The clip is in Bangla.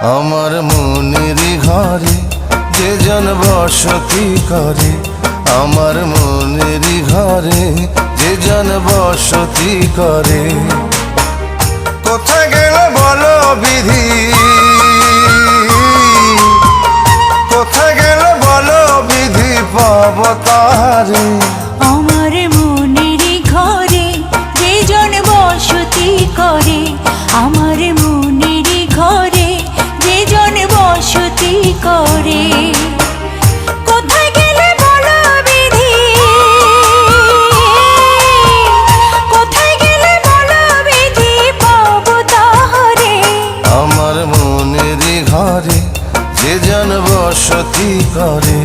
আমার মনের ঘরে যে জন বসতি করে, আমার মনের ঘরে যে জন বসতি করে। কোথায় গেল বলো বিধি? কোথায় গেল বলো বিধি পাব করে। কোথায় গেলে বলো বিধি? কোথায় আমার মনের ঘরে যে জন বসতি করে।